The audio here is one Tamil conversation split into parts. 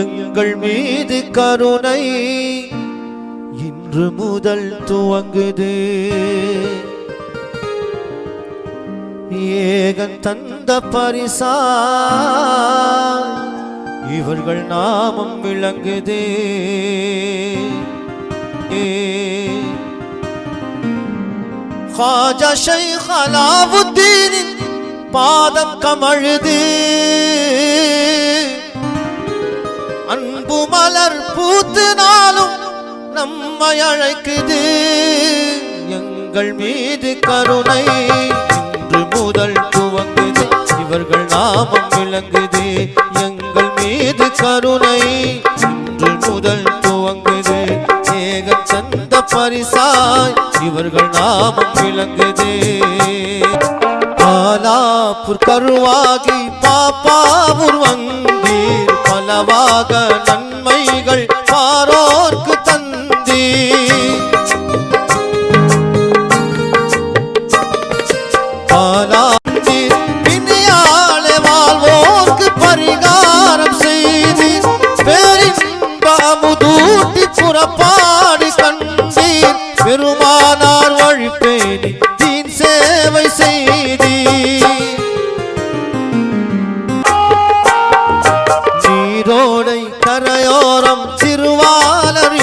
எங்கள் மீது கருணை இன்று முதல் துவங்குது. ஏகன் தந்த பரிசா இவர்கள் நாமம் விளங்குது. ஹாஜா ஷைக் அலாவுத்தீனின் பாதம் கமழுது. அன்பு மலர் பூத்து நாளும் நம்மை அழைக்குது. எங்கள் மீது கருணை இன்று முதல் துவங்குது. இவர்கள் நாமம் விளங்குது. எங்கள் மீது கருணை இன்று முதல் துவங்குது. ஏக சந்த பரிசாய் இவர்கள் நாமம் விளங்குது. பாலாப்பூர் கருவாகி பாப்பாவூர் வந்தீர். பலவாக நன்மைகள் பாரோர்க்கு தந்தீர். பாலாந்தீர் பிணியாலே வாழ்வோர்க்கு பரிகாரம் செய்தீர். பேரின்பமுதூட்டி புறப்பாடு கண்டீர். பெருமானார் வழி தீன் சேவை பாடி சீரோடை கரையோரம் திருவாளர்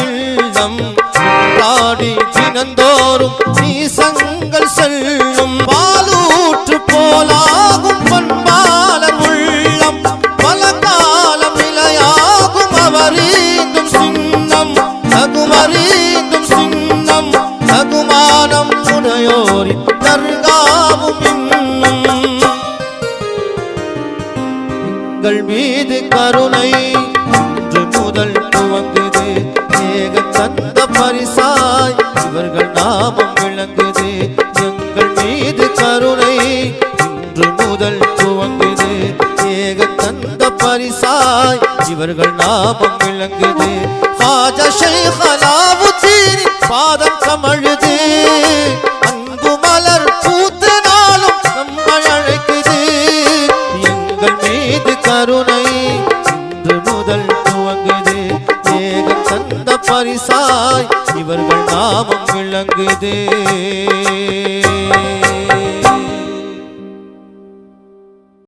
பாடி தினந்தோறும் நீசங்கள் செல்லும் பாலூற்று போலாகும் பண்பாளர் உள்ளம். பல காலம் நிலையாகும் அவரீந்தும் சின்னம் தகுமரீந்தும் எங்கள் மீது கருணை. இன்று முதல் துவங்குது ஏக தந்த பரிசாய். இவர்கள் நாமம் விளங்குது எங்கள் மீது கருணை. இன்று முதல் துவங்குது ஏக தந்த பரிசாய். இவர்கள் நாமம் விளங்குது. ஹாஜா ஷைக் கருணை இன்று முதல் துவங்குது. ஏகம் தந்த பரிசாய் இவர்கள் நாமம் விளங்குதே.